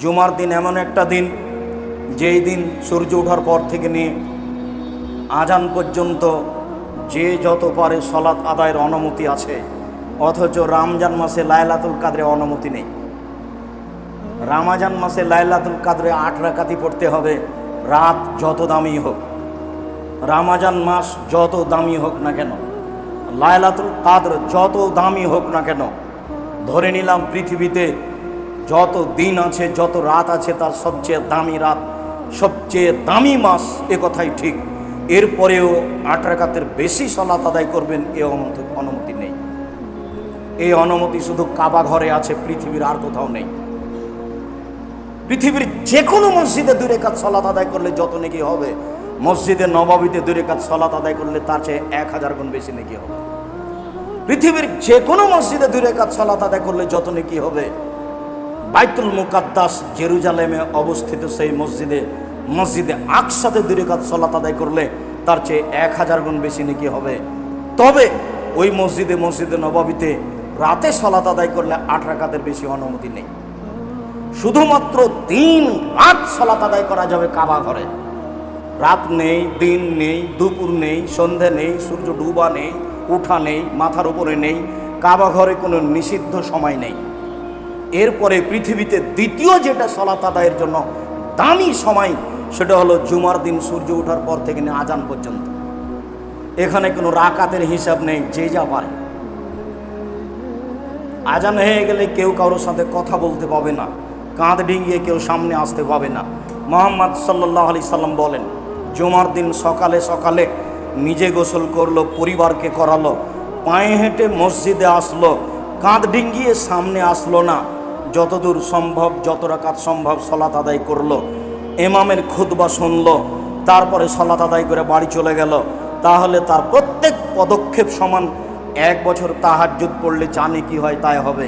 জুমার দিন এমন একটা দিন, যেই দিন সূর্য ওঠার পর থেকে নিয়ে আজান পর্যন্ত যে যত পারে সলাৎ আদায়ের অনুমতি আছে, অথচ রমজান মাসে লায়লাতুল কাদরে অনুমতি নেই। রামাজান মাসে লাইলাতুল কাদরে আট রাকাতি পড়তে হবে, রাত যত দামি হোক। রামাজান মাস যত দামি হোক না কেন, লাইলাতুল কাদর যত দামি হোক না কেন, ধরে নিলাম পৃথিবীতে যত দিন আছে, যত রাত আছে, তার সবচেয়ে দামি রাত, সবচেয়ে দামি মাস, এ কথাই ঠিক। এরপরেও আট রাকাতের বেশি সলাত আদায় করবেন, এ অনুমতি- অনুমতি নেই। এই অনুমতি শুধু কাবা ঘরে আছে, পৃথিবীর আর কোথাও নেই। পৃথিবীর যে কোনো মসজিদে দূরে কাজ সলাত আদায় করলে যত নাকি হবে। মসজিদে নবাবিতে দূরে কাজ সলাত আদায় করলে তার চেয়ে এক হাজার গুণ বেশি নাকি হবে। পৃথিবীর যে কোনো মসজিদে দূরে কাজ সলাত আদায় করলে যত নাকি হবে। বাইতুল মুকাদ্দাস জেরুজালেমে অবস্থিত সেই মসজিদে মসজিদে আকসাতে দূরে কাজ সলাত আদায় করলে তার চেয়ে এক হাজার গুণ বেশি নাকি হবে। তবে ওই মসজিদে মসজিদে নবাবিতে রাতে সলাত আদায় করলে আট রাকাতের বেশি অনুমতি নেই। শুধুমাত্র দিন রাত সলাত আদায় করা যাবে কাবা ঘরে। রাত নেই, দিন নেই, দুপুর নেই, সন্ধে নেই, সূর্য ডুবা নেই, উঠা নেই, মাথার উপরে নেই, কাবা ঘরে কোনো নিষিদ্ধ সময় নেই। এরপরে পৃথিবীতে দ্বিতীয় যেটা সলাত আদায়ের জন্য দামি সময়, সেটা হলো জুমার দিন সূর্য ওঠার পর থেকে নিয়ে আজান পর্যন্ত। এখানে কোনো রাকাতের হিসাব নেই, যে যা পারে। আজান হয়ে গেলে কেউ কারোর সাথে কথা বলতে পাবে না, কাঁধ ডিঙ্গিয়ে কেউ সামনে আসতে পাবে না। মোহাম্মদ সাল্লাহ আলি সাল্লাম বলেন, জুমার দিন সকালে সকালে নিজে গোসল করল, পরিবারকে করালো, পায়ে হেঁটে মসজিদে আসলো, কাঁধ ডিঙ্গিয়ে সামনে আসলো না যতদূর সম্ভব, যত রাকাত সম্ভব সলাত আদায় করল। এমামের খুতবা শুনলো, তারপরে সলাত আদায় করে বাড়ি চলে গেল। তাহলে তার প্রত্যেক পদক্ষেপ সমান এক বছর তাহাজ্জুদ পড়লে জানে কি হয় তাই হবে।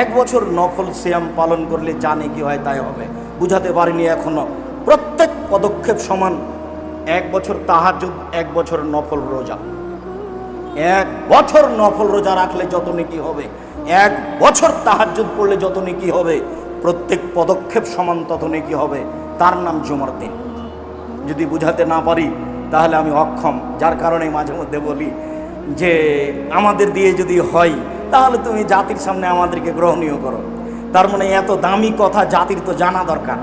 এক বছর নফল সিয়াম পালন করলে জানে কি হয় তাই হবে। বুঝাতে পারিনি এখনও। প্রত্যেক পদক্ষেপ সমান এক বছর তাহাজ্জুদ, এক বছর নফল রোজা। এক বছর নফল রোজা রাখলে যত নেকি হবে। এক বছর তাহাজ্জুদ পড়লে যত নেকি হবে? প্রত্যেক পদক্ষেপ সমান তত নেকি হবে? তার নাম জুমার দিন। যদি বুঝাতে না পারি, তাহলে আমি অক্ষম। যার কারণে মাঝে মধ্যে বলি যে, আমাদের দিয়ে যদি হয়, তাহলে তুমি জাতির সামনে আমাদেরকে গ্রহণীয় করো। তার মানে এত দামি কথা জাতির তো জানা দরকার।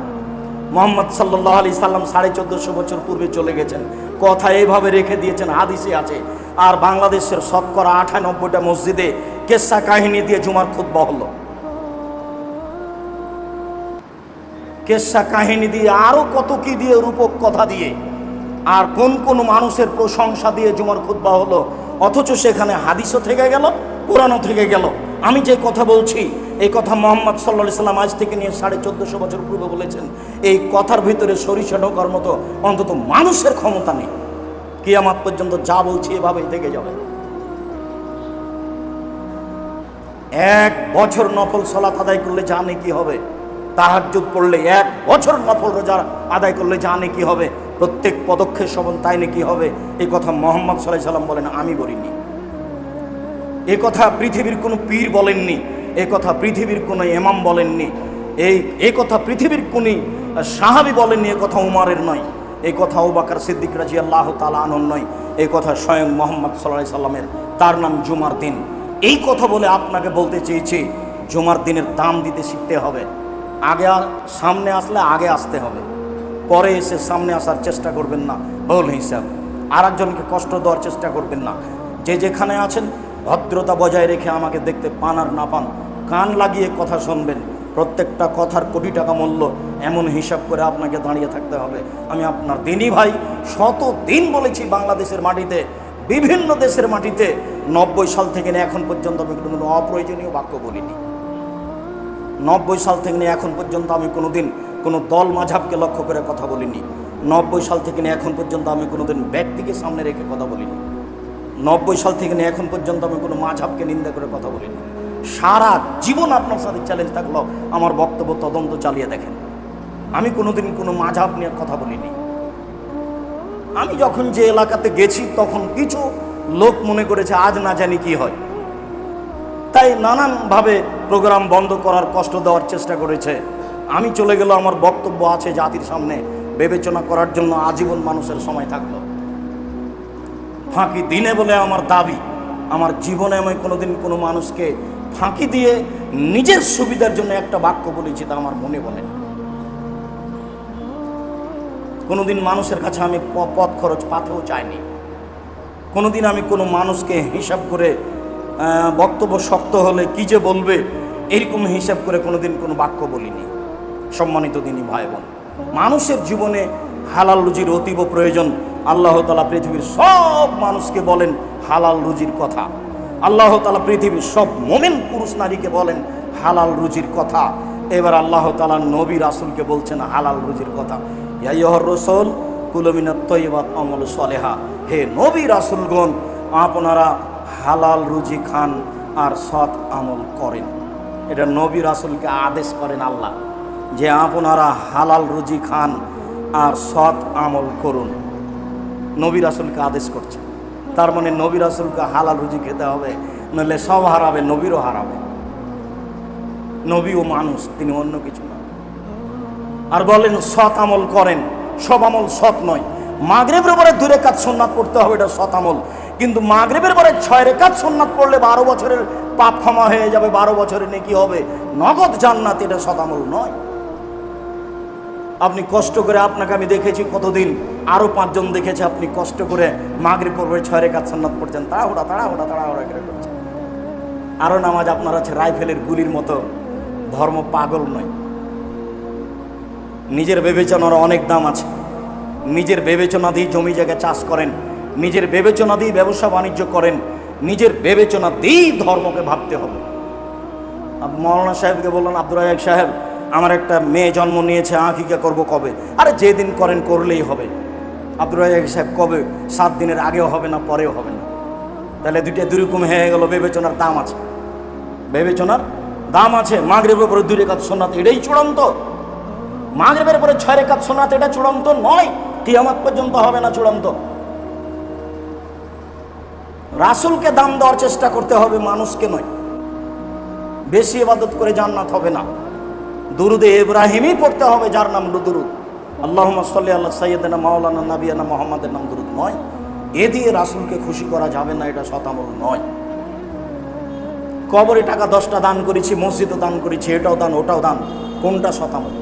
মোহাম্মদ সাল্লাহ আলি সাল্লাম সাড়ে চোদ্দোশো বছর পূর্বে চলে গেছেন। কথা এইভাবে রেখে দিয়েছেন, হাদিসে আছে। আর বাংলাদেশের শতকরা আটানব্বইটা মসজিদে কেসা কাহিনী দিয়ে জুমার খুদ্া হলো। কেসা কাহিনী দিয়ে আরও কত কি দিয়ে, রূপক কথা দিয়ে, আর কোন কোন মানুষের প্রশংসা দিয়ে জুমার খুদ্া হলো, অথচ সেখানে হাদিসও থেকে গেল, কোরআনও থেকে গেল। আমি যে কথা বলছি, এই কথা মোহাম্মদ সাল্লা সাল্লাম আজ থেকে নিয়ে সাড়ে চোদ্দশো বছর পূর্বে বলেছেন, এই কথার ভিতরে সরিষা ঢোকার মতো অন্তত মানুষের ক্ষমতা নেই। কিয়ামাত পর্যন্ত যা বলছি এভাবেই থেকে যাবে। এক বছর নফল সলাত আদায় করলে জানে কি হবে? তাহাজ্জুদ পড়লে এক বছর নফল রোজা আদায় করলে জানে কি হবে? প্রত্যেক পদক্ষেপ সবন তাই নাকি হবে? এই কথা মোহাম্মদ সাল্লাহ সাল্লাম বলেন, আমি বলিনি। এ কথা পৃথিবীর কোনো পীর বলেননি, এ কথা পৃথিবীর কোনো এমাম বলেননি, এই, এ কথা পৃথিবীর কোনি সাহাবি বলেননি, এ কথা উমারের নয়। এই কথা ওবাকার সিদ্দিক রাজি আল্লাহ তালা আনন নয়। এই কথা স্বয়ং মোহাম্মদ সাল্লাহ সাল্লামের তার নাম জুমার দিন। এই কথা বলে আপনাকে বলতে চেয়েছি, জমার দিনের দাম দিতে শিখতে হবে। আগে সামনে আসলে আগে আসতে হবে। পরে এসে সামনে আসার চেষ্টা করবেন না। বহুল হিসাব আর একজনকে কষ্ট দেওয়ার চেষ্টা করবেন না। যে যেখানে আছেন, ভদ্রতা বজায় রেখে আমাকে দেখতে পান আর না পান, কান লাগিয়ে কথা শুনবেন। প্রত্যেকটা কথার কোটি টাকা মূল্য এমন হিসাব করে আপনাকে দাঁড়িয়ে থাকতে হবে। আমি আপনার দিনই ভাই শত দিন বলেছি বাংলাদেশের মাটিতে, বিভিন্ন দেশের মাটিতে নব্বই সাল থেকে নিয়ে এখন পর্যন্ত আমি কোনো অপ্রয়োজনীয় বাক্য বলিনি। নব্বই সাল থেকে নিয়ে এখন পর্যন্ত আমি কোনোদিন কোনো দল মাঝাবকে লক্ষ্য করে কথা বলিনি। নব্বই সাল থেকে নিয়ে এখন পর্যন্ত আমি কোনোদিন ব্যক্তিকে সামনে রেখে কথা বলিনি। নব্বই সাল থেকে নিয়ে এখন পর্যন্ত আমি কোনো মাঝাবকে নিন্দা করে কথা বলিনি। সারা জীবন আপনার সাথে চ্যালেঞ্জ থাকল আমার বক্তব্য তদন্ত চালিয়ে দেখেন। আমি কোনোদিন কোনো মাঝাব নিয়ে কথা বলিনি। আমি যখন যে এলাকাতে গেছি তখন কিছু লোক মনে করেছে, আজ না জানি কি হয়। তাই নানানভাবে প্রোগ্রাম বন্ধ করার কষ্ট দেওয়ার চেষ্টা করেছে। আমি চলে গেল আমার বক্তব্য আছে জাতির সামনে। বিবেচনা করার জন্য আজীবন মানুষের সময় থাকল। ফাঁকি দিনে বলে আমার দাবি, আমার জীবনে আমি কোনোদিন কোনো মানুষকে ফাঁকি দিয়ে নিজের সুবিধার জন্য একটা বাক্য বলেছি তা আমার মনে বলে কোনোদিন মানুষের কাছে আমি পথ খরচ পাতেও চাইনি। কোনোদিন আমি কোনো মানুষকে হিসাব করে বক্তব্য শক্ত হলে কি যে বলবে, এরকম হিসাব করে কোনোদিন কোনো বাক্য বলিনি। সম্মানিত দিনী ভাই বোন মানুষের জীবনে হালাল রুজির অতীব প্রয়োজন। আল্লাহ তালা পৃথিবীর সব মানুষকে বলেন হালাল রুজির কথা। আল্লাহ তালা পৃথিবীর সব মোমেন পুরুষ নারীকে বলেন হালাল রুজির কথা। এবার আল্লাহ তালা নবী রাসুলকে বলছেন হালাল রুজির কথা। ইয়াইহর রসুল কুলমিনাত তৈবাত অমল সলেহা। হে নবী রাসুলগণ, আপনারা হালাল রুজি খান আর সৎ আমল করেন। এটা নবী রাসুলকে আদেশ করেন আল্লাহ যে আপনারা হালাল রুজি খান আর সৎ আমল করুন। নবী রাসুলকে আদেশ করছে। তার মানে নবী রাসুলকে হালাল রুজি খেতে হবে, নইলে সব হারাবে, নবীরও হারাবে। নবী ও মানুষ, তিনি অন্য কিছু না। আর বলেন, সৎ আমল করেন। সব আমল সৎ নয়। মাগরেবের পরে দূরে কাজ সোননাথ পড়তে হবে, এটা সৎ আমল। কিন্তু মাগরেবের পরে ছয় রেখাত সোননাথ পড়লে বারো বছরের পাপ ক্ষমা হয়ে যাবে, বারো বছরের নেকি হবে। নগদ জান্নাত এটা সৎ আমল নয়। আপনি কষ্ট করে, আপনাকে আমি দেখেছি কতদিন আরও পাঁচজন দেখেছে আপনি কষ্ট করে মাগরি পড়বে ছয় রেখাত সোননাথ পড়ছেন। তাড়াহুড়া তাড়াহুড়া তাড়াহুড়া করে করছেন আরও নামাজ আপনার আছে রাইফেলের গুলির মতো। ধর্ম পাগল নয়। নিজের বিবেচনার অনেক দাম আছে। নিজের বিবেচনা দিয়ে জমি জায়গা চাষ করেন, নিজের বিবেচনা দিয়ে ব্যবসা বাণিজ্য করেন, নিজের বিবেচনা দিয়েই ধর্মকে ভাবতে হবে। মৌলানা সাহেবকে বললেন, আব্দুর রাজাক সাহেব, আমার একটা মেয়ে জন্ম নিয়েছে, আঁকিকা করব কবে? আরে যেদিন করেন, করলেই হবে। আব্দুর রাজাক সাহেব, কবে? সাত দিনের আগেও হবে না, পরেও হবে না। তাহলে দুইটা দুরকম হয়ে গেল, বিবেচনার দাম আছে। বিবেচনার দাম আছে, মাগরেবের উপরে দুই রেখাত সোনাত এটাই চূড়ান্ত। মাগরেবের পরে ছয় রেখাত সোনাতে এটা চূড়ান্ত নয়, কিয়ামত পর্যন্ত হবে না চূড়ান্ত। রাসুলকে দাম দেওয়ার চেষ্টা করতে হবে, মানুষকে নয়। বেশি ইবাদত করে জান্নাত হবে না। দুরুদে ইব্রাহিমই পড়তে হবে, যার নাম দুরুদ আল্লাহ সাল্লি আল্লাহ সৈয়দনা মাওলানা নাবিয়ানা মোহাম্মদের নাম দুরুদ নয়। এ দিয়ে রাসুলকে খুশি করা যাবে না, এটা শতামল নয়। কবরে টাকা দশটা দান করেছি, মসজিদও দান করেছি, এটাও দান, ওটাও দান, কোনটা শতামল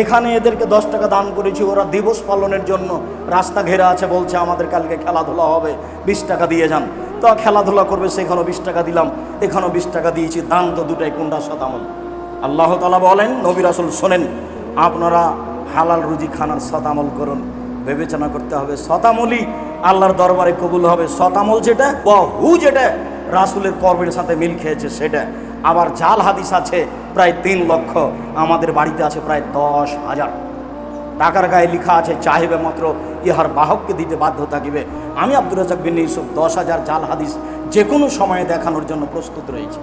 এখানে এদেরকে দশ টাকা দান করেছি, ওরা দিবস পালনের জন্য রাস্তা ঘেরা আছে, বলছে আমাদের কালকে খেলাধুলা হবে, বিশ টাকা দিয়ে যান। তো খেলাধুলা করবে, সেখানেও বিশ টাকা দিলাম, এখানেও বিশ টাকা দিয়েছি, দান তো দুটাই, কোনটা শতামল আল্লাহ তালা বলেন, নবী রাসুল শোনেন, আপনারা হালাল রুজি খানার শতামল করুন। বিবেচনা করতে হবে শতামলই আল্লাহর দরবারে কবুল হবে। শতামল যেটা হু যেটা, রাসুলের কর্মের সাথে মিল খেয়েছে সেটা। আবার জাল হাদিস আছে, প্রায় তিন লক্ষ, আমাদের বাড়িতে আছে প্রায় দশ হাজার। টাকার গায়ে লেখা আছে, চাহিবে মাত্র, ইহার বাহককে দিতে বাধ্য থাকিবে। আমি আব্দুর রাজাক বিন ইউসুফ, দশ হাজার জাল হাদিস যে কোনো সময়ে দেখানোর জন্য প্রস্তুত রয়েছে।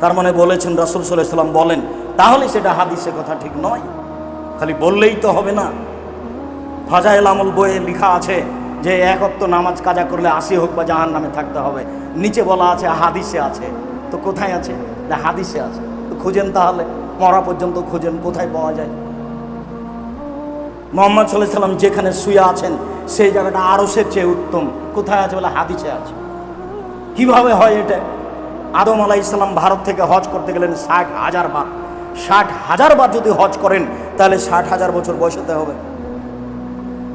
তার মানে বলেছেন রসুল সাল্লাম বলেন, তাহলে সেটা হাদিসে কথা ঠিক নয়। খালি বললেই তো হবে না। ফাজাইল আমল বইয়ে লেখা আছে যে, এক অক্ত নামাজ কাজা করলে আসি হোক বা জাহান নামে থাকতে হবে। নিচে বলা আছে, হাদিসে আছে। তো কোথায় আছে? না হাদিসে আছে। তো খুঁজেন তাহলে, মরা পর্যন্ত খুঁজেন, কোথায় পাওয়া যায়? মোহাম্মদ সাল্লাহ সাল্লাম যেখানে শুয়ে আছেন, সেই জায়গাটা আরসের চেয়ে উত্তম। কোথায় আছে বলে হাদিসে আছে। কীভাবে হয় এটা? আদম আলাহ ইসলাম ভারত থেকে হজ করতে গেলেন ষাট হাজার বার। ষাট হাজার বার যদি হজ করেন, তাহলে ষাট হাজার বছর বয়স হতে হবে।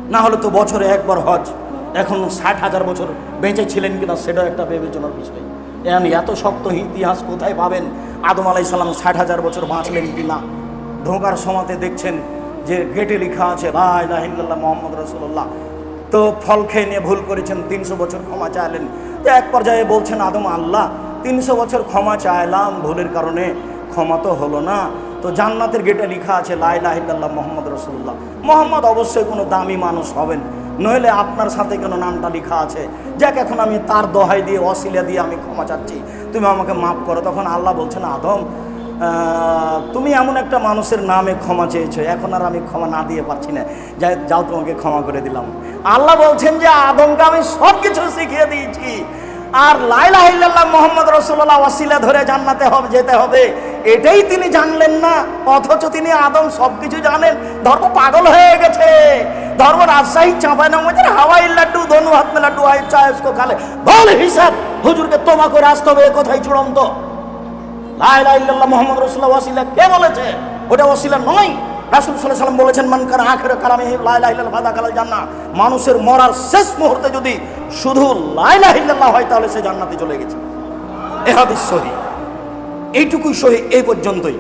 না হলে তো বছরে একবার হজ। এখন ষাট হাজার বছর বেঁচে ছিলেন কিনা, সেটাও একটা বিবেচনার বিষয়। এত শক্ত ইতিহাস কোথায় পাবেন? আদম আলাই সাল্লাম ষাট হাজার বছর বাঁচলেন কিনা? ঢোকার সময়তে দেখছেন যে গেটে লেখা আছে লাহিল্লাহ মোহাম্মদ রসুল্লাহ তো ফল খেয়ে নিয়ে ভুল করেছেন, তিনশো বছর ক্ষমা চাইলেন। তো এক পর্যায়ে বলছেন, আদম, আল্লাহ, তিনশো বছর ক্ষমা চাইলাম। ভুলের কারণে ক্ষমা তো হলো না। তো জান্নাতের গেটে লেখা আছে লাই লাইলাহিল্লাহ মোহাম্মদ রসুল্লাহ মোহাম্মদ অবশ্যই কোনো দামি মানুষ হবেন। নইলে আপনার সাথে কেন নামটা লেখা আছে। যাক, এখন আমি তার দোহাই দিয়ে অশিলা দিয়ে আমি ক্ষমা চাচ্ছি। তুমি আমাকে মাফ করো। তখন আল্লাহ বলছেন আদম তুমি এমন একটা মানুষের নামে ক্ষমা চেয়েছো। এখন আর আমি ক্ষমা না দিয়ে পারছি না। যাই, যাও, তোমাকে ক্ষমা করে দিলাম। আল্লাহ বলছেন যে, আদমকে আমি সব কিছু শিখিয়ে দিয়েছি। আর লাইলা ইল্লাল্লাহ মোহাম্মদ রসুল্লাহ ওয়াসিলা ধরে জান্নাতে হবে, যেতে হবে। এটাই তিনি জানলেন না, অথচ তিনি আদম সব কিছু জানেন। ধর্ম পাগল হয়ে গেছে। ধর্ম রাজশাহী চাঁপাই নামাজের হাওয়াই লাড্ডু, ধনু হাত মে লাড্ডু, আই চায়স্কো খালে বল হিসাব, হুজুরকে তোমা করে আসতে হবে কথাই চূড়ান্ত লাইলা ইল্লাল্লাহ মোহাম্মদ রসুল্লাহ ওয়াসিলা কে বলেছে? ওটা ওয়াসিলা নয়। রাসুল সাল্লাহ সাল্লাম বলেছেন, মান কার আখের কালামে লাইলা ইল্লাল্লাহ ফাদা কালাল জান্না মানুষের মরার শেষ মুহূর্তে যদি শুধু লাইলা ইল্লাল্লাহ হয়, তাহলে সে জান্নাতে চলে গেছে। এ হাদিস সহি। এইটুকুই সহি, এই পর্যন্তই।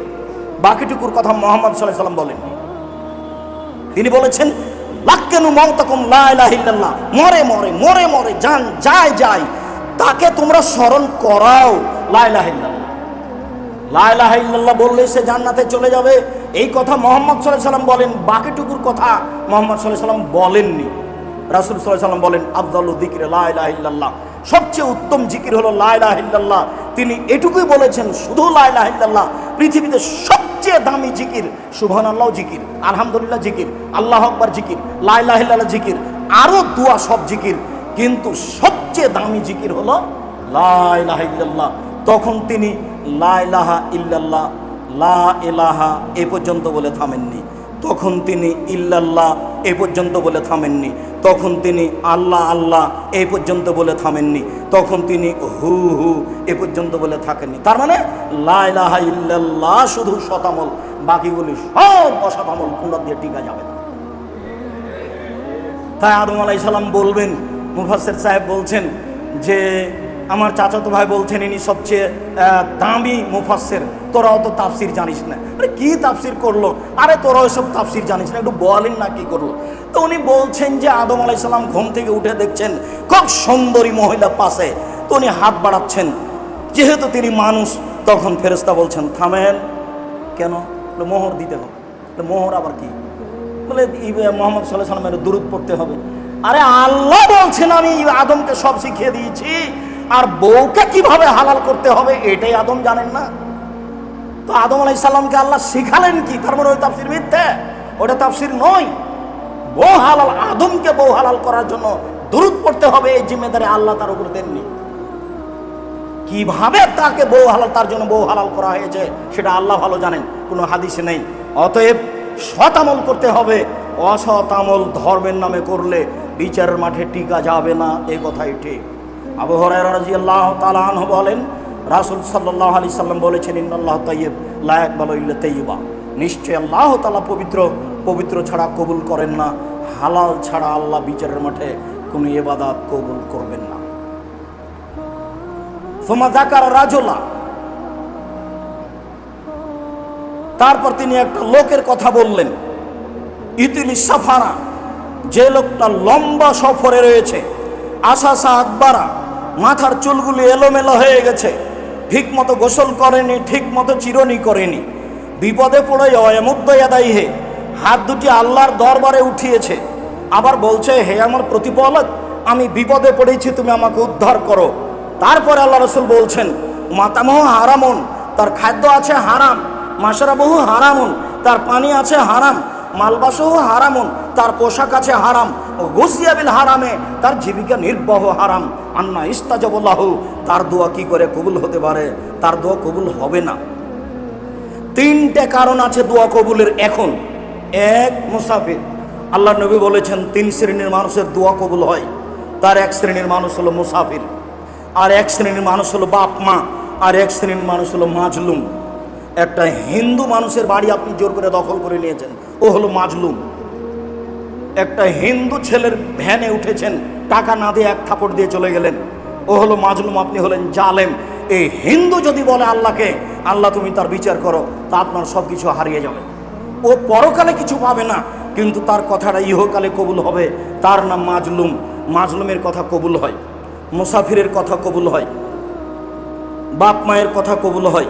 বাকিটুকুর কথা মোহাম্মদ সাল্লাহ সাল্লাম বলেননি। তিনি বলেছেন লাক্কেনু মমতাকুম লাইলাহিল্লাহ মরে মরে মরে মরে, যান, যায় যায়। তাকে তোমরা স্মরণ করাও। লাইলাহিল্লাহ লাইলাহিল্লাহ বললে সে জান্নাতে চলে যাবে। এই কথা মোহাম্মদ সাল্লাহ সাল্লাম বলেন। বাকিটুকুর কথা মোহাম্মদ সাল্লাহ সাল্লাম বলেননি। রাসুল সাল্লাহ সাল্লাম বলেন আব্দুল দিকির লাইলাহিল্লাহ সবচেয়ে উত্তম জিকির হলো লাইলাহিল্লাহ তিনি এটুকুই বলেছেন, শুধু লাইলাহিল্লাহ পৃথিবীতে সবচেয়ে দামি জিকির সুবহান আল্লাহ জিকির, আলহামদুলিল্লাহ জিকির, আল্লাহ আকবার জিকির লাইলাহিল্লাহ জিকির আরও দুয়া সব জিকির। কিন্তু সবচেয়ে দামি জিকির হলো লাইলাহিল্লাহ তখন তিনি লাইলাহা ইল্লাল্লাহ, লা এলাহা এ পর্যন্ত বলে থামেননি। তখন তিনি ইল্লাল্লাহ, এ পর্যন্ত বলে থামেননি। তখন তিনি আল্লাহ আল্লাহ এই পর্যন্ত বলে থামেননি। তখন তিনি হু হু, এ পর্যন্ত বলে থাকেননি। তার মানে লাইলাহা ইল্লাল্লাহ শুধু শতামল, বাকিগুলি সব অশতামল কুন্ডা দিয়ে টিকা যাবে তাই আদম আলাই সালাম বলবেন মুফাসের সাহেব বলছেন যে, আমার চাচাতো ভাই বলছেন, ইনি সবচেয়ে দামি মুফাসের তোরা অত তাফসির জানিস না। আরে কি তাফসির করল? আরে তোরা ওইসব তাফসির জানিস না। একটু বলেন না কি করল। তো উনি বলছেন যে আদম আলাই সালাম ঘুম থেকে উঠে দেখছেন খুব সুন্দরী মহিলা পাশে। তো উনি হাত বাড়াচ্ছেন। যেহেতু তিনি মানুষ, তখন ফেরেস্তা বলছেন, থামেন। কেন? মোহর দিতে হবে। মোহর আবার কি? বলে মোহাম্মদ সাল্লাহ সাল্লামের দূরত পড়তে হবে। আরে আল্লাহ বলছেন, আমি আদমকে সব শিখিয়ে দিয়েছি। আর বউকে কীভাবে হালাল করতে হবে, এটাই আদম জানেন না? তো আদম আলাই সাল্লামকে আল্লাহ শিখালেন কি? তার মানে ওই তাফসির মিথ্যে। ওটা তাফসির নয়। বউ হালাল আদমকে বউ হালাল করার জন্য দূরত পড়তে হবে, এই জিম্মেদারি আল্লাহ তার উপর দেননি। কীভাবে তাকে বউ হালাল, তার জন্য বউ হালাল করা হয়েছে, সেটা আল্লাহ ভালো জানেন, কোনো হাদিসে নেই। অতএব সতামল করতে হবে অসতামল ধর্মের নামে করলে বিচারের মাঠে টিকা যাবে না, এ কথাই ঠিক। আবু হরাইরা রাদিয়াল্লাহু তাআলা বলেন রাসূল সাল্লাল্লাহু আলাইহি সাল্লাম বলেছেন, ইন্নাল্লাহ তাইয়্যিব, লা ইয়াকবালু ইল্লা তাইয়্যিবা। নিশ্চয় আল্লাহ তালা পবিত্র পবিত্র ছাড়া কবুল করেন না। হালাল ছাড়া আল্লাহ বিচারের মাঠে কোনো ইবাদত কবুল করবেন না। রাজোলা। তারপর তিনি একটা লোকের কথা বললেন ইতিলি সাফারা, যে লোকটা লম্বা সফরে রয়েছে আশাসা আকবারা, মাথার চুলগুলি এলোমেলো হয়ে গেছে ঠিক মতো গোসল করেনি ঠিক মতো চিরনি করেনি। বিপদে পড়ে অয়মুদ্দয়াদায়ী হে। হাত দুটি আল্লাহর দরবারে উঠিয়েছে। আবার বলছে, হে আমার প্রতিপালক, আমি বিপদে পড়েছি, তুমি আমাকে উদ্ধার করো। তারপরে আল্লাহ রসুল বলছেন, মাতামহ হারামন, তার খাদ্য আছে হারাম মাসরাবহু হারামুন, তার পানি আছে হারাম মালবাসহু হারামুন, তার পোশাক আছে হারাম। গুসিয়াবিল হারামে, তার জীবিকা নির্বাহ হারাম। আন্না ইস্তাজবুল্লাহু, তার দোয়া কি করে কবুল হতে পারে? তার দোয়া কবুল হবে না। তিনটে কারণ আছে দোয়া কবুলের এখন। এক, মুসাফির। আল্লাহ নবী বলেছেন, তিন শ্রেণির মানুষের দোয়া কবুল হয়। তার এক শ্রেণির মানুষ হলো মুসাফির। আর এক শ্রেণির মানুষ হলো বাপ মা। আর এক শ্রেণির মানুষ হলো মাজলুম। একটা হিন্দু মানুষের বাড়ি আপনি জোর করে দখল করে নিয়েছেন। ও হলো মাজলুম। একটা হিন্দু ছেলের ভ্যানে উঠেছেন, টাকা না দিয়ে এক থাপড় দিয়ে চলে গেলেন। ও হলো মাজলুম, আপনি হলেন জালেম। এই হিন্দু যদি বলে আল্লাহকে, আল্লাহ তুমি তার বিচার করো, তা আপনার সব কিছু হারিয়ে যাবে। ও পরকালে কিছু পাবে না, কিন্তু তার কথাটা ইহকালে কবুল হবে। তার নাম মাজলুম। মাজলুমের কথা কবুল হয়। মুসাফিরের কথা কবুল হয়। বাপ মায়ের কথা কবুল হয়।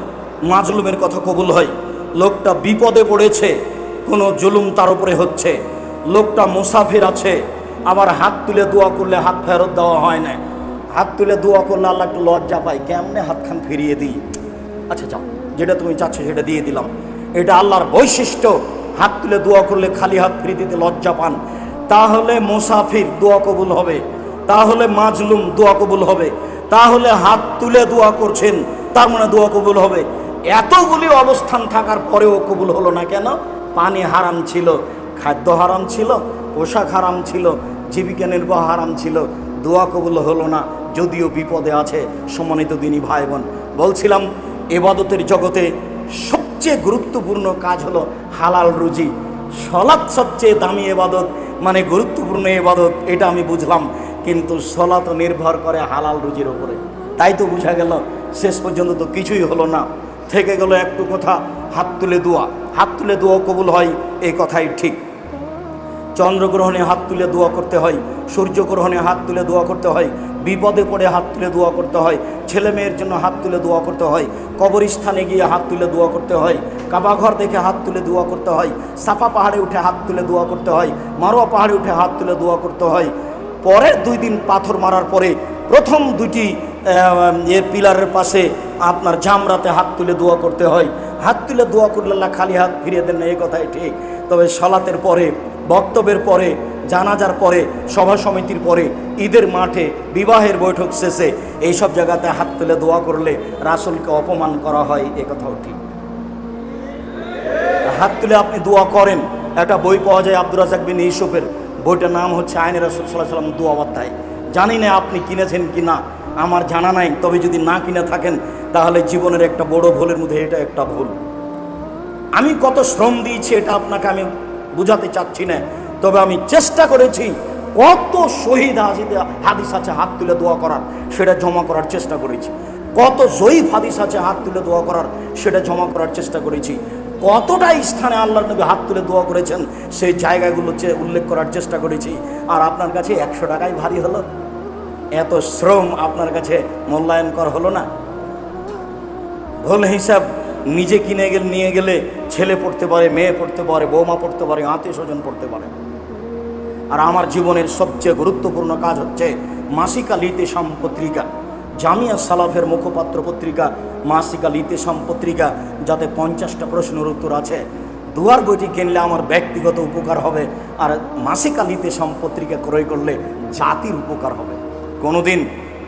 মাজলুমের কথা কবুল হয়। লোকটা বিপদে পড়েছে, কোনো জুলুম তার উপরে হচ্ছে। লোকটা মুসাফির আছে, আবার হাত তুলে দোয়া করলে হাত ফেরত দেওয়া হয় না। হাত তুলে দোয়া করলে আল্লাহ একটু লজ্জা পাই কেমনে হাতখান ফিরিয়ে দিই? আচ্ছা যাও, যেটা তুমি চাচ্ছ সেটা দিয়ে দিলাম। এটা আল্লাহর বৈশিষ্ট্য। হাত তুলে দোয়া করলে খালি হাত ফিরিয়ে দিতে লজ্জা পান। তাহলে মুসাফির দোয়া কবুল হবে। তাহলে মাজলুম দোয়া কবুল হবে। তাহলে হাত তুলে দোয়া করছেন, তার মানে দোয়া কবুল হবে। এতগুলি অবস্থান থাকার পরেও কবুল হলো না কেন? পানি হারাম ছিল, খাদ্য হারাম ছিল, পোশাক হারাম ছিল, জীবিকা নির্বাহ হারাম ছিল, দোয়া কবুল হলো না, যদিও বিপদে আছে সম্মানিত দিনী ভাই বোন বলছিলাম, এবাদতের জগতে সবচেয়ে গুরুত্বপূর্ণ কাজ হলো হালাল রুজি। সলাৎ সবচেয়ে দামি এবাদত মানে গুরুত্বপূর্ণ এবাদত, এটা আমি বুঝলাম, কিন্তু সলাৎ নির্ভর করে হালাল রুজির ওপরে তাই তো বোঝা গেল, শেষ পর্যন্ত তো কিছুই হলো না। থেকে গেল একটু কথা হাত তুলে দোয়া হাত তুলে দোয়া কবুল হয় এই কথাই ঠিক চন্দ্রগ্রহণে হাত তুলে দোয়া করতে হয় সূর্যগ্রহণে হাত তুলে দোয়া করতে হয় বিপদে পড়ে হাত তুলে দোয়া করতে হয় ছেলে মেয়ের জন্য হাত তুলে দোয়া করতে হয় কবরস্থানে গিয়ে হাত তুলে দোয়া করতে হয় কাবাঘর দেখে হাত তুলে দোয়া করতে হয় সাফা পাহাড়ে উঠে হাত তুলে দোয়া করতে হয় মারোয়া পাহাড়ে উঠে হাত তুলে দোয়া করতে হয় পরের দুই দিন পাথর মারার পরে প্রথম দুটি এ পিলারের পাশে আপনার জামরাতে হাত তুলে দোয়া করতে হয়। হাত তুলে দোয়া করলে আল্লাহ খালি হাত ফিরিয়ে দেন না, এই কথাই ঠিক। তবে সলাতের পরে, বক্তব্যের পরে, জানাজার পরে, সভা সমিতির পরে, ঈদের মাঠে, বিবাহের বৈঠক শেষে এইসব জায়গাতে হাত তুলে দোয়া করলে রাসুলকে অপমান করা হয়, এ কথাও ঠিক। হাত তুলে আপনি দোয়া করেন, একটা বই পাওয়া যায় আব্দুর রাজাক বিন বইটার নাম হচ্ছে আইনে রাসুল সাল্লাহ সাল্লাম দোয়া জানি না আপনি কিনেছেন কি না, আমার জানা নাই, তবে যদি না কিনে থাকেন, তাহলে জীবনের একটা বড় ভুলের মধ্যে এটা একটা ভুল। আমি কত শ্রম দিয়েছি এটা আপনাকে আমি বুঝাতে চাচ্ছি না, তবে আমি চেষ্টা করেছি কত শহীদ হাজিদ হাদিস আছে হাত তুলে দোয়া করার, সেটা জমা করার চেষ্টা করেছি। কত জয়ীফ হাদিস আছে হাত তুলে দোয়া করার, সেটা জমা করার চেষ্টা করেছি। কতটা স্থানে আল্লাহর নবী হাত তুলে দোয়া করেছেন, সেই জায়গাগুলো উল্লেখ করার চেষ্টা করেছি। আর আপনার কাছে একশো টাকাই ভারী হলো। এত শ্রম আপনার কাছে মূল্যায়ন কর হলো না? ভুল হিসাব নিজে কিনে গেলে, নিয়ে গেলে ছেলে পড়তে পারে, মেয়ে পড়তে পারে, বৌমা পড়তে পারে, আত্মীয় স্বজন পড়তে পারে। আর আমার জীবনের সবচেয়ে গুরুত্বপূর্ণ কাজ হচ্ছে মাসিকা লিতেশাম পত্রিকা, জামিয়া সালাফের মুখপাত্র পত্রিকা, মাসিকা লিতেশাম পত্রিকা, যাতে পঞ্চাশটা প্রশ্নের উত্তর আছে। দুয়ার বইটি কিনলে আমার ব্যক্তিগত উপকার হবে, আর মাসিকা লিতেশাম পত্রিকা ক্রয় করলে জাতির উপকার হবে। কোনোদিন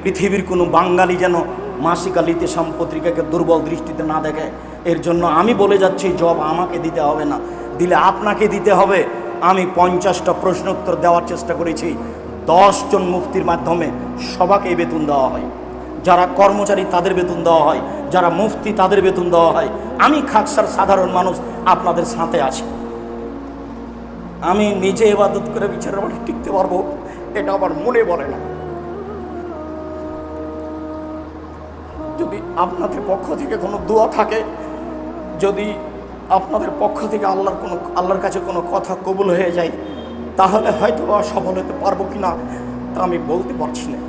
পৃথিবীর কোনো বাঙালি যেন মাসিকা লিতেশাম পত্রিকাকে দুর্বল দৃষ্টিতে না দেখে, এর জন্য আমি বলে যাচ্ছি জব আমাকে দিতে হবে না। দিলে আপনাকে দিতে হবে। আমি পঞ্চাশটা প্রশ্নোত্তর দেওয়ার চেষ্টা করেছি। জন মুফতির মাধ্যমে সবাকেই বেতন দেওয়া হয়। যারা কর্মচারী তাদের বেতন দেওয়া হয়। যারা মুফতি তাদের বেতন দেওয়া হয়। আমি খাকসার সাধারণ মানুষ, আপনাদের সাথে আছি। আমি নিজে এবাদত করে বিচারের মাঠে টিকতে পারব, এটা আমার মনে বলে না। আপনাদের পক্ষ থেকে কোনো দোয়া থাকে? যদি আপনাদের পক্ষ থেকে আল্লাহর কোনো, আল্লাহর কাছে কোনো কথা কবুল হয়ে যায়, তাহলে হয়তো সফল হতে পারব কি না তা আমি বলতে পারছি না।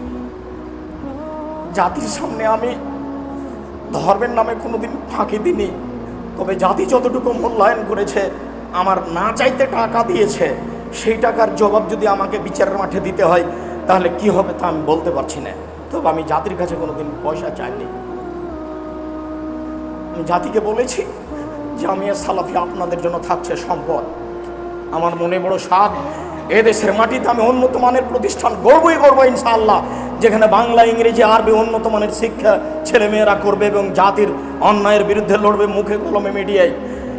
জাতির সামনে আমি ধর্মের নামে কোনো দিন ফাঁকি দিইনি, তবে জাতি যতটুকু মূল্যায়ন করেছে, আমার না চাইতে টাকা দিয়েছে, সেই টাকার জবাব যদি আমাকে বিচারের মাঠে দিতে হয়, তাহলে কি হবে তা আমি বলতে পারছি না। তবে আমি জাতির কাছে কোনোদিন পয়সা চাইনি। জাতিকে বলেছি জামিয়া সালাফি আপনাদের জন্য থাকছে সম্পদ। আমার মনে বড় এ দেশের মাটিতে আমি উন্নত মানের প্রতিষ্ঠান গর্বই গড়বো ইনশাআল্লাহ, যেখানে বাংলা, ইংরেজি, আরবি উন্নত মানের শিক্ষা ছেলেমেয়েরা করবে এবং জাতির অন্যায়ের বিরুদ্ধে লড়বে মুখে কলমে মিডিয়ায়।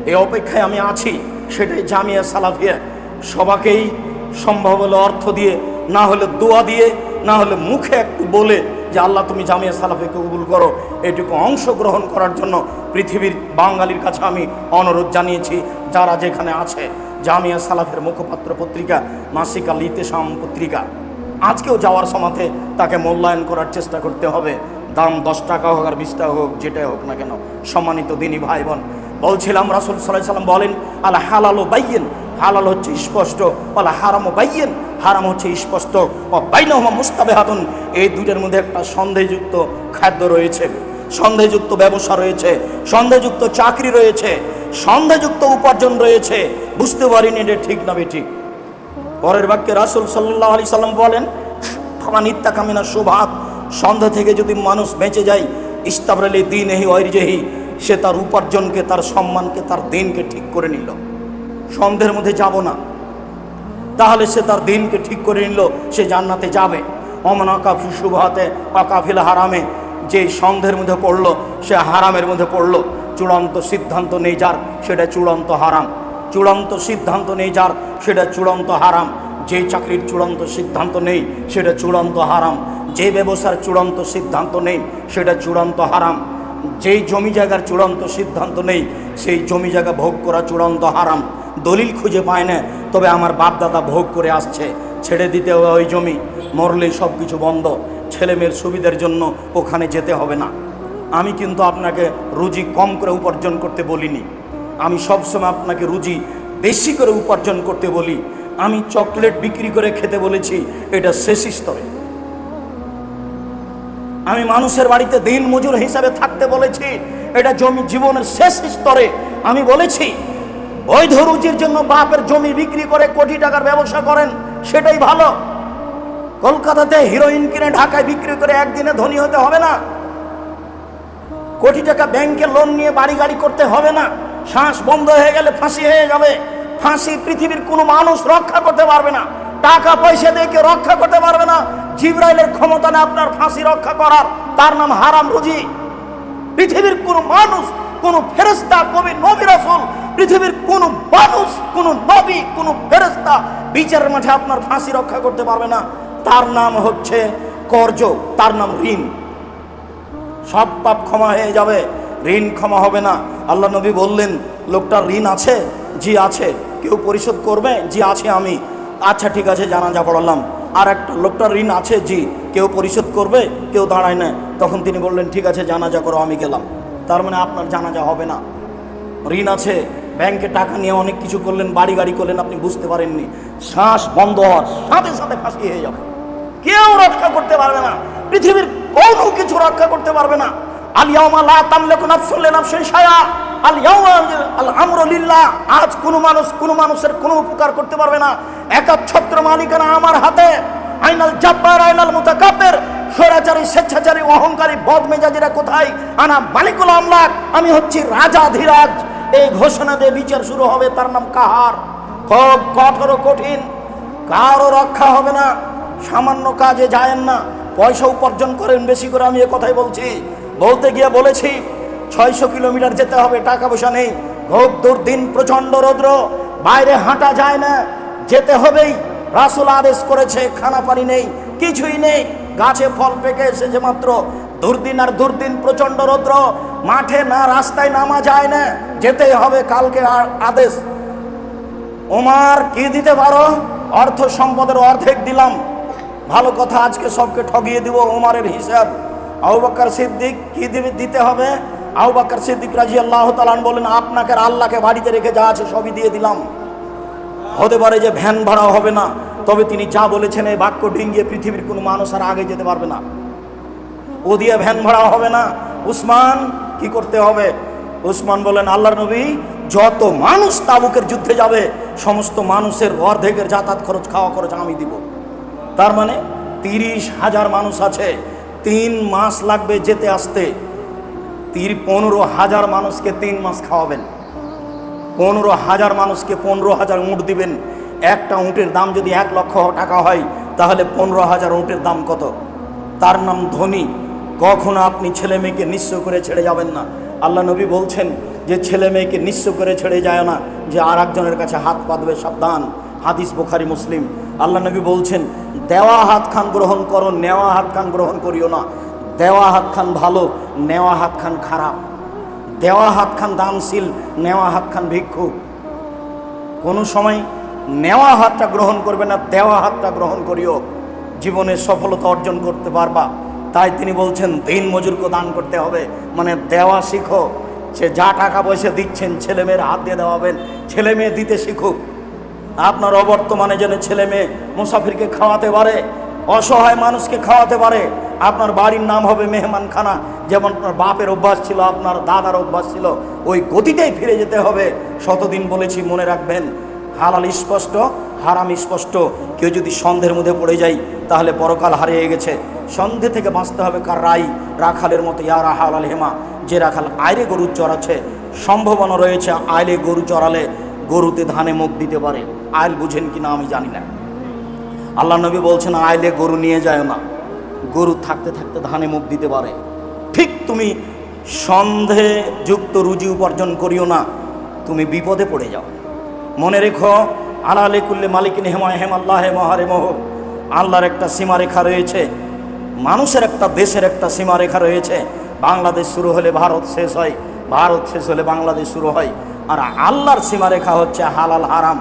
এই অপেক্ষায় আমি আছি, সেটাই জামিয়া সালাফিয়া। সবাকেই সম্ভব হলে অর্থ দিয়ে, না হলে দোয়া দিয়ে, না হলে মুখে একটু বলে যে আল্লাহ তুমি জামিয়া সালাফে কবুল করো, এটুকু অংশগ্রহণ করার জন্য পৃথিবীর বাঙালির কাছে আমি অনুরোধ জানিয়েছি, যারা যেখানে আছে, জামিয়া সালাফের মুখপাত্র পত্রিকা, মাসিকা লিতেশাম পত্রিকা। আজকেও যাওয়ার সময়তে তাকে মূল্যায়ন করার চেষ্টা করতে হবে। দাম দশ টাকা হোক আর বিশ টাকা হোক, যেটাই হোক না কেন, সম্মানিত দিনী ভাই বোন, বলছিলাম রাসুল সাল্লাহ সাল্লাম বলেন আল্লাহ হালালো বাইয়েন হালাল হচ্ছে স্পষ্ট। আল্লাহ হারামও বাইয়েন, হারাম হচ্ছে স্পষ্ট। ও বাইনহমা মুস্তাবে হাতুন এই দুইটার মধ্যে একটা সন্দেহযুক্ত খাদ্য রয়েছে। সন্দেহযুক্ত ব্যবসা রয়েছে, সন্দেহযুক্ত চাকরি রয়েছে, সন্দেহযুক্ত উপার্জন রয়েছে। বুঝতে পারিনি এটা ঠিক না বেঠিক। পরের বাক্যে রাসুল সাল্লাহ আলি সাল্লাম বলেন, ফামান ইত্তাকামিনা শোভাত সন্ধ্যা থেকে যদি মানুষ বেঁচে যায়, ইস্তাবরালি দিন এহি ঐরজেহি সে তার উপার্জনকে, তার সম্মানকে, তার দিনকে ঠিক করে নিল। সন্ধ্যের মধ্যে যাব না। তাহলে সে তার দিনকে ঠিক করে নিল, সে জান্নাতে যাবে। অমন অকাফি শুভহাতে অকাফিল হারামে, যে সন্দেহের মধ্যে পড়ল, সে হারামের মধ্যে পড়ল। চূড়ান্ত সিদ্ধান্ত নেই যার, সেটা চূড়ান্ত হারাম। চূড়ান্ত সিদ্ধান্ত নেই যার, সেটা চূড়ান্ত হারাম। যে চাকরির চূড়ান্ত সিদ্ধান্ত নেই, সেটা চূড়ান্ত হারাম। যে ব্যবসার চূড়ান্ত সিদ্ধান্ত নেই, সেটা চূড়ান্ত হারাম। যেই জমি জায়গার চূড়ান্ত সিদ্ধান্ত নেই, সেই জমি জায়গা ভোগ করা চূড়ান্ত হারাম। দলিল খুঁজে পায় না। তবে আমার বাপদাদা ভোগ করে আসছে, ছেড়ে দিতে হবে ওই জমি, মরলেই সব কিছু বন্ধ। ছেলে মেয়ের সুবিধার জন্য ওখানে যেতে হবে না। আমি কিন্তু আপনাকে রুজি কম করে উপার্জন করতে বলিনি। আমি সবসময় আপনাকে রুজি বেশি করে উপার্জন করতে বলি। আমি চকলেট বিক্রি করে খেতে বলেছি, এটা শেষ স্তরে। আমি মানুষের বাড়িতে দিন মজুর হিসাবে থাকতে বলেছি, এটা জমি জীবনের শেষ স্তরে। আমি বলেছি বৈধ রুচির জন্য বাপের জমি বিক্রি করে কোটি টাকার ব্যবসা করেন, সেটাই ভালো। কলকাতাতে হিরোইন কিনে ঢাকায় বিক্রি করে একদিনে ধনী হতে হবে না। কোটি টাকা ব্যাংকে লোন নিয়ে বাড়ি গাড়ি করতে হবে না। শ্বাস বন্ধ হয়ে গেলে ফাঁসি হয়ে যাবে। ফাঁসি পৃথিবীর কোনো মানুষ রক্ষা করতে পারবে না। টাকা পয়সা দিয়ে কেউ রক্ষা করতে পারবে না। জিব্রাইলের ক্ষমতা না আপনার ফাঁসি রক্ষা করার। তার নাম হারাম রুজি। পৃথিবীর কোনো মানুষ কোনো ফেরেস্তা কবি নবী পৃথিবীর কোনো মানুষ, কোন নবী, কোন ফেরেস্তা বিচারের মাঝে আপনার ফাঁসি রক্ষা করতে পারবে না। তার নাম হচ্ছে কর্জ তার নাম ঋণ। সব পাপ ক্ষমা হয়ে যাবে, ঋণ ক্ষমা হবে না। আল্লাহ নবী বললেন, লোকটার ঋণ আছে, জি আছে, কেউ পরিশোধ করবে, জি আছে আমি। আচ্ছা ঠিক আছে, জানাজা পড়ালাম। আর একটা, লোকটার ঋণ আছে, জি, কেউ পরিশোধ করবে, কেউ দাঁড়ায় না। তখন তিনি বললেন, ঠিক আছে, জানাজা করো, আমি গেলাম। তার মানে আপনার জানাজা হবে না। ঋণ আছে, ব্যাংকে টাকা নিয়ে অনেক কিছু করলেন বাড়ি গাড়ি করলেন, আপনি বুঝতে পারেননি। শ্বাস বন্ধ হওয়ার সাথে সাথে ফাঁসি হয়ে যাবে। কেউ রক্ষা করতে পারবে না। পৃথিবীর কোনো কিছু রক্ষা করতে পারবে না। আজ কোন মানুষ কোন মানুষের কোনো উপকার করতে পারবে না। একাচ্ছত্র মালিকানা আমার হাতে। আইনাল জাব্বার আইনাল মুতাকাব্বির স্বৈরাচারী স্বেচ্ছাচারী, অহংকারী, বদমেজাজিরা কোথায়? আনা মালিকুল আমলাক, আমি হচ্ছি রাজা ধীরাজ। এই ঘোষণা দিয়ে বিচার শুরু হবে, তার নাম কাহার? খুব কঠোর কঠিন। কারও রক্ষা হবে না। সামান্য কাজে যায়েন না। পয়সা উপার্জন করেন বেশি করে, আমি এ কথাই বলছি। বলতে গিয়ে বলেছি, ছয়শো কিলোমিটার যেতে হবে, টাকা পয়সা নেই। খুব দুর্দিন, প্রচণ্ড রৌদ্র। বাইরে হাঁটা যায় না। যেতে হবেই। রাসুল আদেশ করেছে খানা পানি নেই, কিছুই নেই। গাছে ফল পেকে এসেছে মাত্র। দুর্দিন আর দুর্দিন প্রচণ্ড রৌদ্র। মাঠে না, রাস্তায় নামা যায় না। যেতেই হবে কালকে আ- আদেশ। ওমার, কি দিতে পারো? অর্থ সম্পদের অর্ধেক দিলাম। ভালো কথা, আজকে সবকে ঠগিয়ে দিব ওমারের হিসাব। আউবাক্কার সিদ্দিক, কি দিতে হবে? আউবাক্কার সিদ্দিক রাজি আল্লাহ তালান বলেন আপনাকে আর আল্লাহকে বাড়িতে রেখে যা আছে সবই দিয়ে দিলাম। হতে পারে যে ভ্যান ভাড়া হবে না। তবে তিনি যা বলেছেন এই বাক্য ডিঙ্গিয়ে পৃথিবীর কোনো মানুষ আর আগে যেতে পারবে না। ও দিয়ে ভ্যান ভাড়া হবে না। উসমান, কি করতে হবে? উসমান বলেন আল্লাহর নবী, যত মানুষ তাবুকের যুদ্ধে যাবে, সমস্ত মানুষের অর্ধেকের যাতায়াত খরচ, খাওয়া খরচ আমি দিব। তার মানে তিরিশ হাজার মানুষ আছে। তিন মাস লাগবে যেতে আসতে। তির পনেরো হাজার মানুষকে তিন মাস খাওয়াবেন। পনেরো হাজার মানুষকে পনেরো হাজার উঁট দিবেন। একটা উঁটের দাম যদি এক লক্ষ টাকা হয়, তাহলে পনেরো হাজার উঁটের দাম কত? তার নাম ধনী। কখনো আপনি ছেলে মেয়েকে নিঃস্ব করে ছেড়ে যাবেন না। আল্লাহ নবী বলছেন যে ছেলে মেয়েকে নিঃস্ব করে ছেড়ে যায় না, যে আর একজনের কাছে হাত পাতবে সাবধান। হাদিস বোখারি, মুসলিম। আল্লাহ নবী বলছেন, দেওয়া হাত খান গ্রহণ করো, নেওয়া হাত খান গ্রহণ করিও না। দেওয়া হাত খান ভালো, নেওয়া হাত খান খারাপ। দেওয়া হাত খান দানশীল, নেওয়া হাত খান ভিক্ষু। কোনো সময় নেওয়া হাতটা গ্রহণ করবে না, দেওয়া হাতটা গ্রহণ করিও। জীবনে সফলতা অর্জন করতে পারবা। তাই তিনি বলছেন, দিন মজুরকে দান করতে হবে। মানে দেওয়া শিখো। সে যা টাকা পয়সা দিচ্ছেন, ছেলে মেয়ের হাত দিয়ে দেওয়াবেন। ছেলে মেয়ে দিতে শিখুক। আপনার অবর্তমানে যেন ছেলে মেয়ে মুসাফিরকে খাওয়াতে পারে, অসহায় মানুষকে খাওয়াতে পারে। আপনার বাড়ির নাম হবে মেহমানখানা। যেমন আপনার বাপের অভ্যাস ছিল, আপনার দাদার অভ্যাস ছিল, ওই গতিতেই ফিরে যেতে হবে। শতদিন বলেছি, মনে রাখবেন হালাল স্পষ্ট, হারাম স্পষ্ট। কেউ যদি সন্ধ্যের মধ্যে পড়ে যায়, তাহলে পরকাল হারিয়ে গেছে। সন্ধে থেকে বাঁচতে হবে কার রাই রাখালের মতো ইয়ারা হালাল হেমা যে রাখাল আইরে গরু চড়াচ্ছে, সম্ভাবনা রয়েছে আইলে গরু চড়ালে গরুতে ধানে মুখ দিতে পারে। আইল বুঝেন কি না আমি জানি না। আল্লাহ নবী বলছেন, আইলে গরু নিয়ে যায় না। গরু থাকতে থাকতে ধানে মুখ দিতে পারে। ঠিক তুমি সন্ধে যুক্ত রুজি উপার্জন করিও না, তুমি বিপদে পড়ে যাও। মনে রেখো, আলালে কুল্লে মালিকিন হেমায় হেম আল্লাহ মহারে মহ আল্লাহর একটা সীমারেখা রয়েছে, মানুষের একটা, দেশের একটা সীমারেখা রয়েছে। বাংলাদেশ শুরু হলে ভারত শেষ হয়, ভারত শেষ হলে বাংলাদেশ শুরু হয়। আর আল্লাহর সীমারেখা হচ্ছে হালাল হারাম।